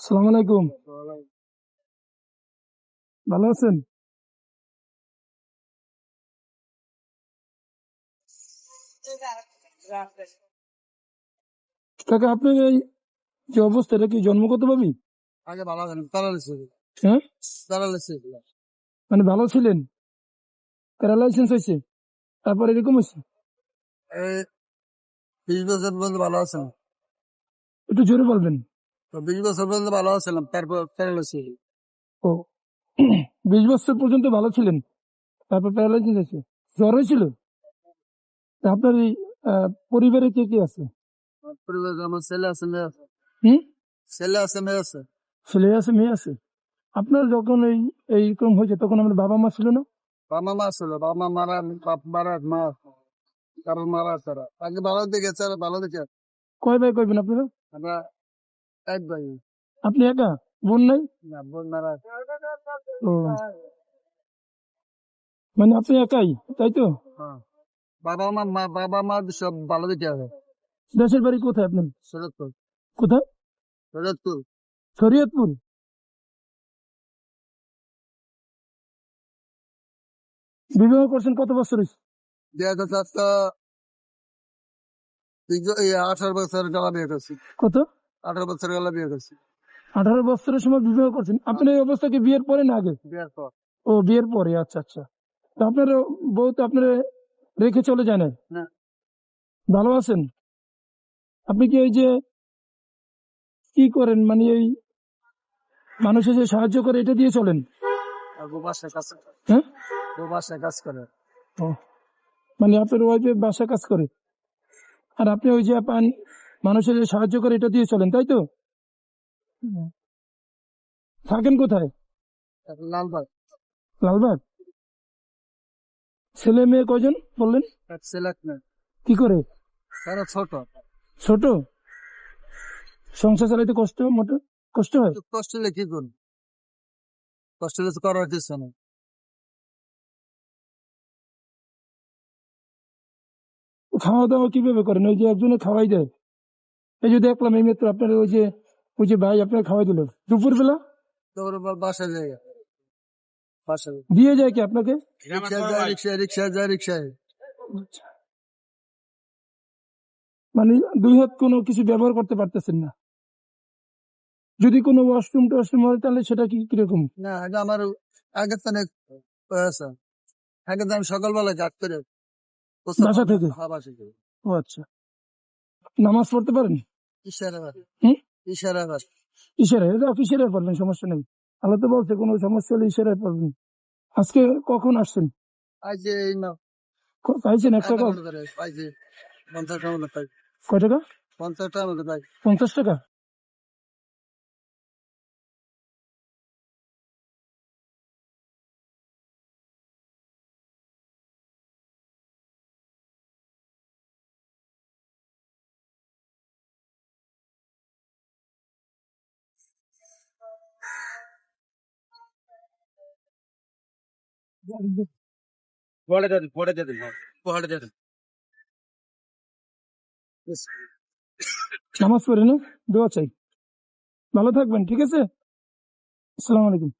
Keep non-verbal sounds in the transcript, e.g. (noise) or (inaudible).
সালাম আলাইকুম। ভালো আছেন? কাকা আপনার এই যে অবস্থা এটা কি জন্মগত ভাবি? আগে ভালো হ্যাঁ? মানে ভালো ছিলেন? প্যারালাইসেন্স হয়েছে? তারপর এরকম হয়েছে? বিশ বছর পর্যন্ত ভালো আছেন। একটু জোরে বলবেন। তো বিশ বছর পর্যন্ত ভালো আছিলাম তারপর প্যারালিসিস ও (clears throat) বিশ বছর পর্যন্ত ভালো ছিলেন তারপর প্যারালাইসিস হয়েছে। জ্বর হয়েছিল? আপনার এই পরিবারে কে কে আছে? পরিবার আমার ছেলে আছে মেয়ে আছে। হুম? ছেলে আছে মেয়ে আছে। ছেলে আছে মেয়ে আছে। আপনার যখন এই এইরকম হয়েছে তখন আমার বাবা মা ছিল না? বাবা মা ছিল বাবা মা মারা বাপ মারা মা তারপর মারা তারা আগে ভালো দিকে স্যার ভালো দিকে কয় ভাই কয়বেন আপনারা? আমরা এক ভাই। আপনি একা? বোন নাই? না বোন মারা মানে আপনি একাই তাই তো? হ্যাঁ। বাবা মা মা বাবা মা সব ভালো দিকে আছে। দেশের বাড়ি কোথায় আপনার? শরৎপুর কোথায়? শরৎপুর শরীয়তপুর বিবাহ করছেন কত বছর হয়েছে? দুই হাজার চারটা আঠারো বছর গেলা বিয়ে করছি। কত? আঠারো বছর গেলা বিয়ে করছি। আঠারো বছরের সময় বিবাহ করছেন। আপনার এই অবস্থা কি বিয়ের পরে না আগে? বিয়ের পর। ও বিয়ের পরে আচ্ছা আচ্ছা। তো আপনার বউ তো আপনার রেখে চলে যায় না। ভালো আছেন? আপনি কি এই যে কি করেন? মানে এই মানুষের যে সাহায্য করে এটা দিয়ে চলেন। কাজ হ্যাঁ? করে। ও। মানে আপনার ওয়াইফে বাসা কাজ করে। আর আপনি ওই যে পান মানুষের যে সাহায্য করে এটা দিয়ে চলেন তাই তো। থাকেন কোথায়? লালবাগ। লালবাগ? ছেলে মেয়ে কয়জন বললেন? কি করে? ছোট। ছোট? সংসার চালাইতে কষ্ট মোটে কষ্ট হয়? কষ্ট হলে কি করুন কষ্ট হলে তো করার কিছু না খাওয়া দাওয়া কীভাবে করেন? ওই যে একজনে খাওয়াই দেয়। এই যে দেখলাম এই মাত্র আপনার ওই যে ওই যে ভাই আপনার খাওয়াই দিল। দুপুর বেলা আবার যায়। বাসায়। দিয়ে যায় কি আপনাকে? রিক্সা যায় রিক্সায় রিক্সায় যায় রিক্সায়। মানে দুই হাত কোনো কিছু ব্যবহার করতে পারতেছেন না। যদি কোনো ওয়াশরুম টশরুম হয় তাহলে সেটা কি কীরকম? না আগে আমার আগে তো অনেক আছে আগে তো আমি সকালবেলা গাট করে বাসা থেকে? হ্যাঁ বাসা থেকে। ও আচ্ছা। নামাজ পড়তে পারেন? ইশারা হুম? ইশারা ইশারায় এটা ইশারায় পড়বেন সমস্যা নেই। আল্লাহ তো বলছে কোনো সমস্যা হলে ইশারায় পড়বেন। আজকে কখন আসছেন? আজ এই না পাইছেন এক টাকা পাইছি পঞ্চাশ টাকা কয় টাকা? পঞ্চাশ টাকা পঞ্চাশ টাকা? পড়ে নামাজ পড়ে না দোয়া চাই। ভালো থাকবেন ঠিক আছে? আসসালামু আলাইকুম।